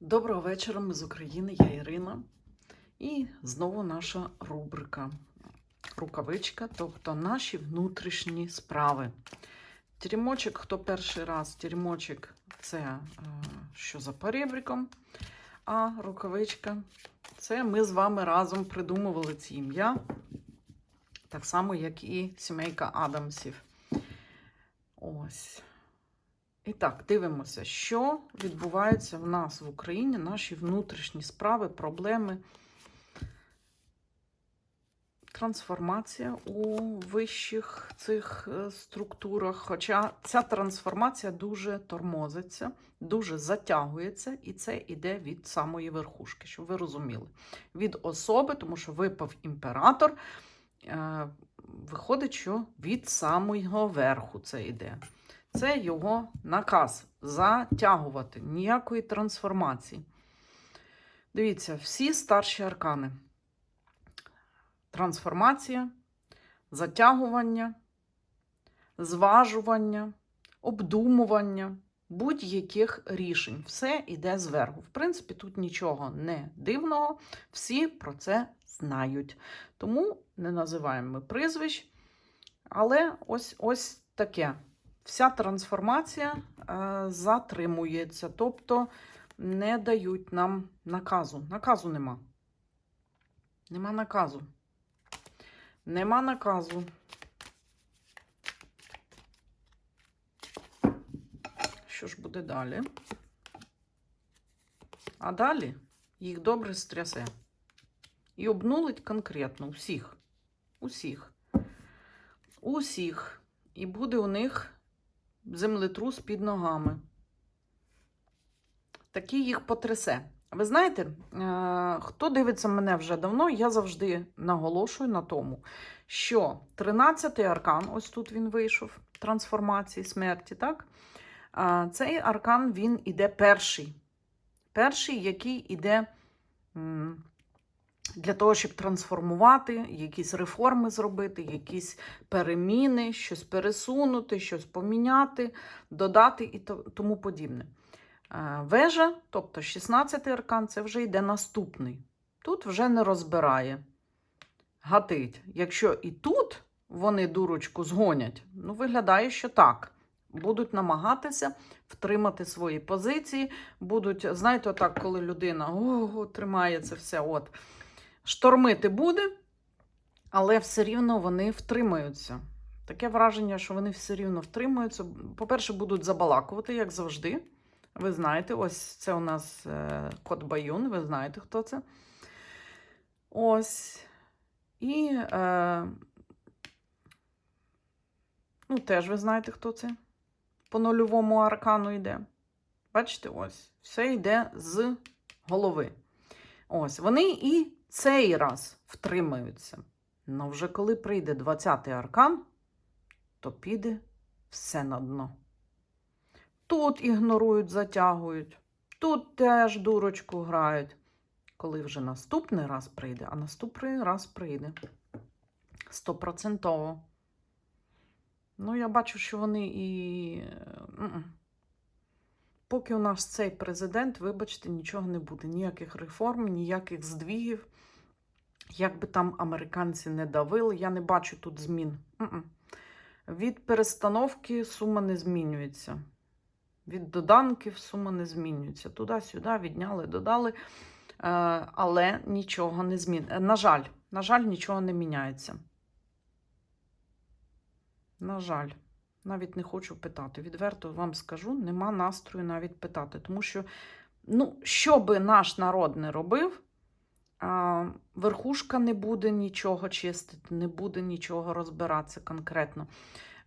Доброго вечора, ми з України, я Ірина. І знову наша рубрика рукавичка, тобто наші внутрішні справи. Теремочок, хто перший раз, теремочок це е, що за перебріком, а рукавичка це ми з вами разом придумували ці ім'я, так само, як і сімейка Адамсів. Ось. І так, дивимося, що відбувається в нас в Україні, наші внутрішні справи, проблеми, трансформація у вищих цих е, структурах. Хоча ця трансформація дуже тормозиться, дуже затягується, і це йде від самої верхушки, щоб ви розуміли. Від особи, тому що випав імператор, е, виходить, що від самого верху це йде. Це його наказ затягувати, ніякої трансформації. Дивіться, всі старші аркани. Трансформація, затягування, зважування, обдумування будь-яких рішень. Все йде зверху. В принципі, тут нічого не дивного, всі про це знають. Тому не називаємо ми прізвищ. Але ось ось таке вся трансформація е, затримується, тобто не дають нам наказу. Наказу нема. Нема наказу. Нема наказу. Що ж буде далі? А далі їх добре стрясе. І обнулить конкретно усіх. Усіх. Усіх. І буде у них землетрус під ногами. Такий їх потрясе. Ви знаєте, е, хто дивиться мене вже давно, я завжди наголошую на тому, що 13-й аркан, ось тут він вийшов, трансформації смерті, так? Цей аркан він іде перший. Перший, який іде для того, щоб трансформувати, якісь реформи зробити, якісь переміни, щось пересунути, щось поміняти, додати і тому подібне. Е, Вежа, тобто 16-й аркан, це вже йде наступний. Тут вже не розбирає, гатить. Якщо і тут вони дурочку згонять, ну виглядає, що так. Будуть намагатися втримати свої позиції, будуть, знаєте, отак, коли людина ого, тримає це все, от, штормити буде, але все рівно вони втримаються. Таке враження, що вони все рівно втримуються. По-перше, будуть забалакувати, як завжди. Ви знаєте, ось це у нас е, кот Баюн, ви знаєте, хто це. Ось. І, е, ну, теж ви знаєте, хто це. По нульовому аркану йде. Бачите, ось, все йде з голови. Ось, вони і цей раз втримаються. Ну, вже коли прийде 20-й аркан, то піде все на дно. Тут ігнорують, затягують, тут теж дурочку грають. Коли вже наступний раз прийде, а наступний раз прийде. Стопроцентово. Ну, я бачу, що вони і. Поки у нас цей президент, вибачте, нічого не буде. Ніяких реформ, ніяких здвігів. Як би там американці не давили, я не бачу тут змін. М-м. Від перестановки сума не змінюється. Від доданків сума не змінюється. Туди-сюди відняли, додали, е, але нічого не змінюється. На жаль, на жаль, нічого не міняється. На жаль, навіть не хочу питати. Відверто вам скажу, нема настрою навіть питати. Тому що, ну, що би наш народ не робив, верхушка не буде нічого чистити, не буде нічого розбиратися конкретно.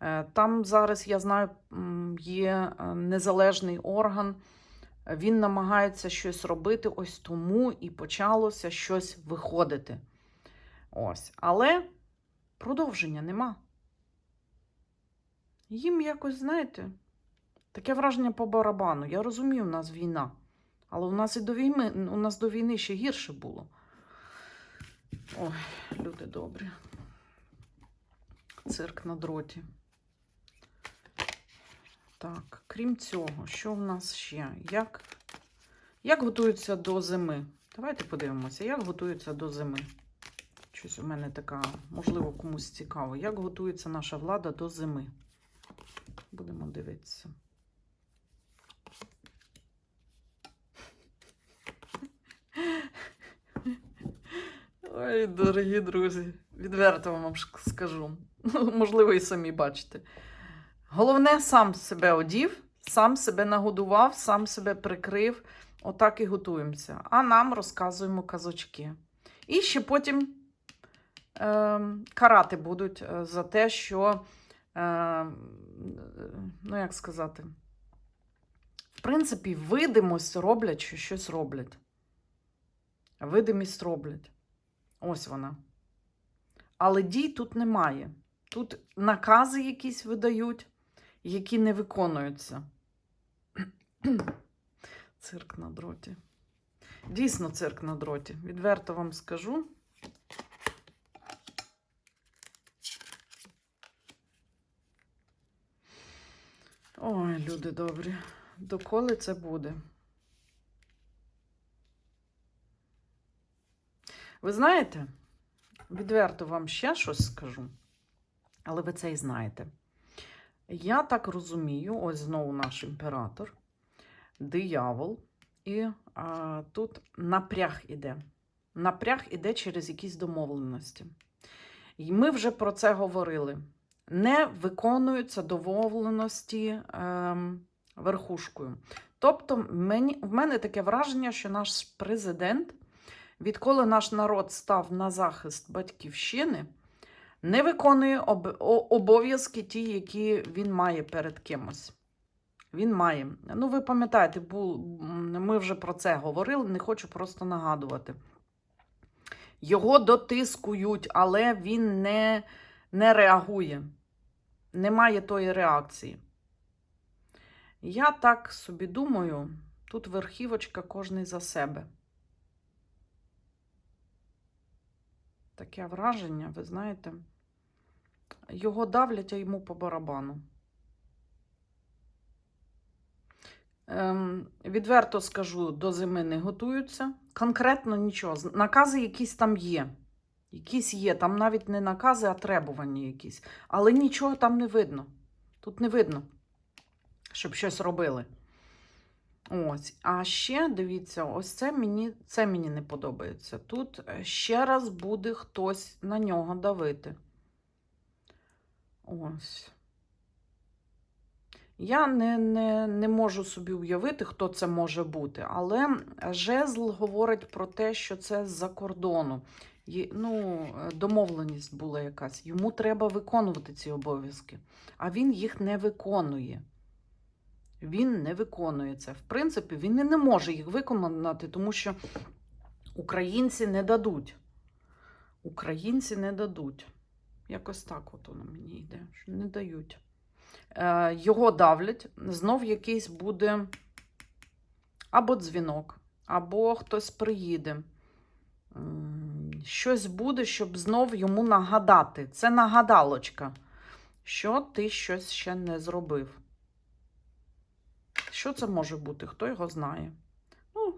Е, Там зараз, я знаю, є е, незалежний орган. Він намагається щось робити, ось тому і почалося щось виходити. Ось. Але продовження нема. Їм якось, знаєте, таке враження по барабану. Я розумію, у нас війна. Але у нас і до війни, у нас до війни ще гірше було. Ой, люди добрі. Цирк на дроті. Так, крім цього, що в нас ще? Як Як готуються до зими? Давайте подивимося, як готуються до зими. Щось у мене така, можливо, комусь цікаво. Як готується наша влада до зими? Будемо дивитися. Ой, дорогі друзі, відверто вам скажу. Можливо, і самі бачите. Головне, сам себе одів, сам себе нагодував, сам себе прикрив. Отак і готуємося. А нам розказуємо казочки. І ще потім е, карати будуть е, за те, що, ну як сказати, в принципі, видимость роблять, що щось роблять. Видимість роблять. Ось вона. Але дій тут немає. Тут накази якісь видають, які не виконуються. Цирк на дроті. Дійсно, цирк на дроті. Відверто вам скажу. Люди добрі. Доколи це буде? Ви знаєте, відверто вам ще щось скажу, але ви це і знаєте. Я так розумію, ось знову наш імператор, диявол, і а, тут напряг іде. Напряг іде через якісь домовленості. І ми вже про це говорили. Не виконуються домовленості ем, верхушкою. Тобто, мені, в мене таке враження, що наш президент, відколи наш народ став на захист батьківщини, не виконує обов'язки ті, які він має перед кимось. Він має. Ну, ви пам'ятаєте, ми вже про це говорили, не хочу просто нагадувати. Його дотискують, але він не, не реагує. Немає тої реакції. Я так собі думаю, тут верхівочка кожний за себе. Таке враження, ви знаєте, його давлять, а йому по барабану. Ем, відверто скажу, до зими не готуються. Конкретно нічого. Накази якісь там є. Якісь є. Там навіть не накази, а требування якісь. Але нічого там не видно. Тут не видно, щоб щось робили. Ось. А ще дивіться, ось це мені, це мені не подобається. Тут е, ще раз буде хтось на нього давити. Ось. Я не, не, не можу собі уявити, хто це може бути, але жезл говорить про те, що це з-за кордону. Ну, е, домовленість була якась. Йому треба виконувати ці обов'язки, а він їх не виконує. Він не виконує це. В принципі, він і не може їх виконати, тому що українці не дадуть. Українці не дадуть. Якось так от воно мені йде, що не дають. Е, його давлять, знов якийсь буде або дзвінок, або хтось приїде. Щось буде, щоб знов йому нагадати. Це нагадалочка, що ти щось ще не зробив. Що це може бути? Хто його знає? Ну,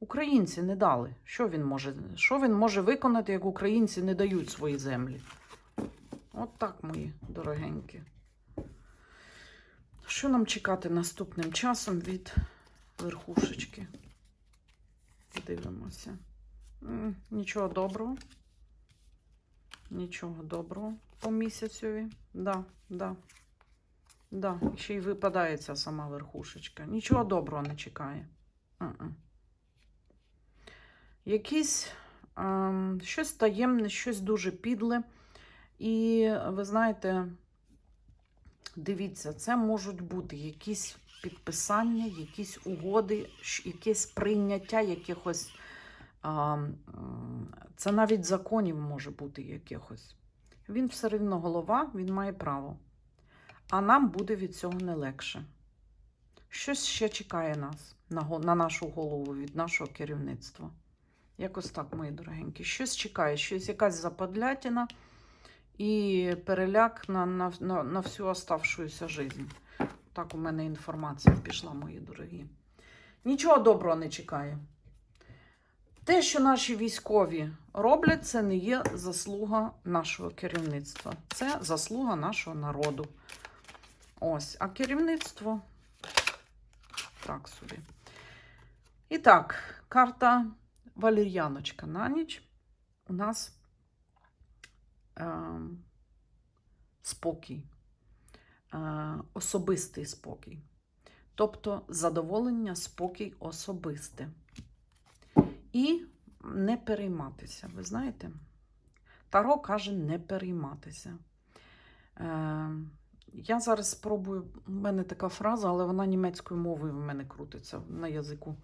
українці не дали. Що він може, що він може виконати, як українці не дають свої землі? От так, мої дорогенькі. Що нам чекати наступним часом від верхушечки? Дивимося. Нічого доброго. Нічого доброго по місяцеві. Да, да. Да, ще й випадає ця сама верхушечка. Нічого доброго не чекає. М-м. Якісь ем, щось таємне, щось дуже підле. І ви знаєте, дивіться, це можуть бути якісь підписання, якісь угоди, якесь прийняття якихось. Це навіть законів може бути якихось. Він все рівно голова, він має право. А нам буде від цього не легше. Щось ще чекає нас на, на нашу голову від нашого керівництва. Якось так, мої дорогенькі. Щось чекає, щось якась западлятина і переляк на, на, на, на всю оставшуюся життя. Так у мене інформація пішла, мої дорогі. Нічого доброго не чекає. Те, що наші військові роблять, це не є заслуга нашого керівництва. Це заслуга нашого народу. Ось, а керівництво так собі. І так, карта Валер'яночка на ніч. У нас е, спокій, е, особистий спокій. Тобто задоволення, спокій особисте. І не перейматися. Ви знаєте? Таро каже не перейматися. Е, я зараз спробую, в мене така фраза, але вона німецькою мовою в мене крутиться на язику.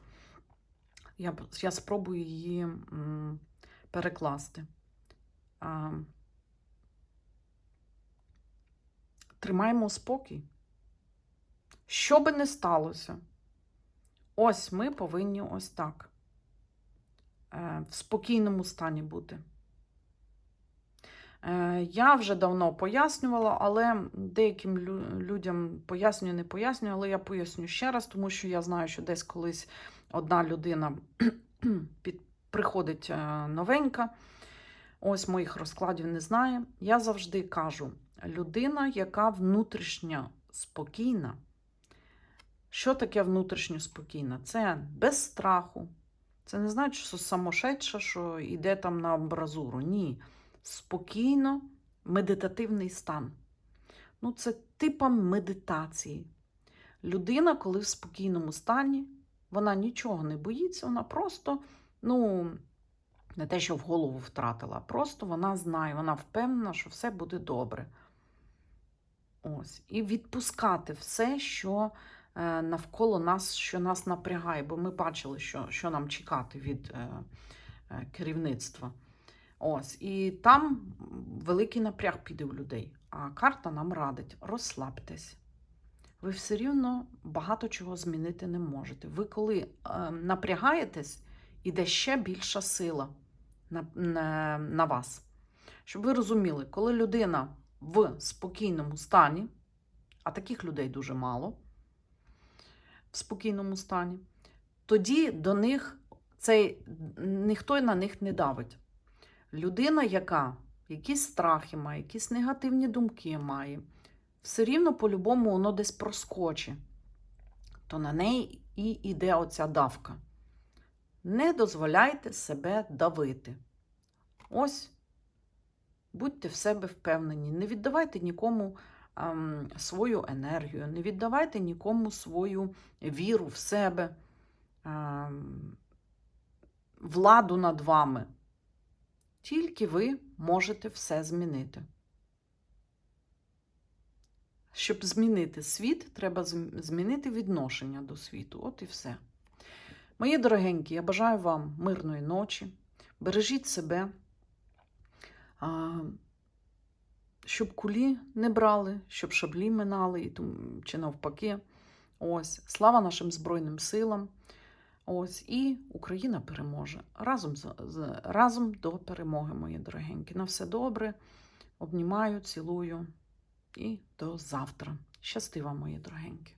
Я, я спробую її м, перекласти. А, тримаємо спокій. Що би не сталося, ось ми повинні ось так. Е, В спокійному стані бути. Е, Я вже давно пояснювала, але деяким лю- людям пояснюю, не пояснюю, але я поясню ще раз, тому що я знаю, що десь колись одна людина під, приходить е, новенька, ось моїх розкладів не знає. Я завжди кажу: людина, яка внутрішньо спокійна. Що таке внутрішньо спокійна? Це без страху. Це не значить, що самошедша, що йде там на амбразуру. Ні спокійно медитативний стан. Ну, це типа медитації. Людина, коли в спокійному стані, вона нічого не боїться, вона просто, ну, не те, що в голову втратила, а просто вона знає, вона впевнена, що все буде добре. Ось. І відпускати все, що навколо нас, що нас напрягає, бо ми бачили, що, що нам чекати від е, е, керівництва. Ось, і там великий напряг піде у людей. А карта нам радить: розслабтесь. Ви все рівно багато чого змінити не можете. Ви коли е, напрягаєтесь, іде ще більша сила на, на, на вас. Щоб ви розуміли, коли людина в спокійному стані, а таких людей дуже мало в спокійному стані, тоді до них цей ніхто на них не давить. Людина, яка якісь страхи має, якісь негативні думки має, все рівно по-любому воно десь проскочить, то на неї і йде оця давка. Не дозволяйте себе давити. Ось, будьте в себе впевнені, не віддавайте нікому свою енергію, не віддавайте нікому свою віру в себе, владу над вами. Тільки ви можете все змінити. Щоб змінити світ, треба змінити відношення до світу. От і все. Мої дорогенькі, я бажаю вам мирної ночі. Бережіть себе, щоб кулі не брали, щоб шаблі минали, і чи навпаки. Ось, слава нашим Збройним силам. Ось і Україна переможе. Разом, разом до перемоги, мої дорогенькі. На все добре. Обнімаю, цілую і до завтра. Щасти вам, мої дорогенькі.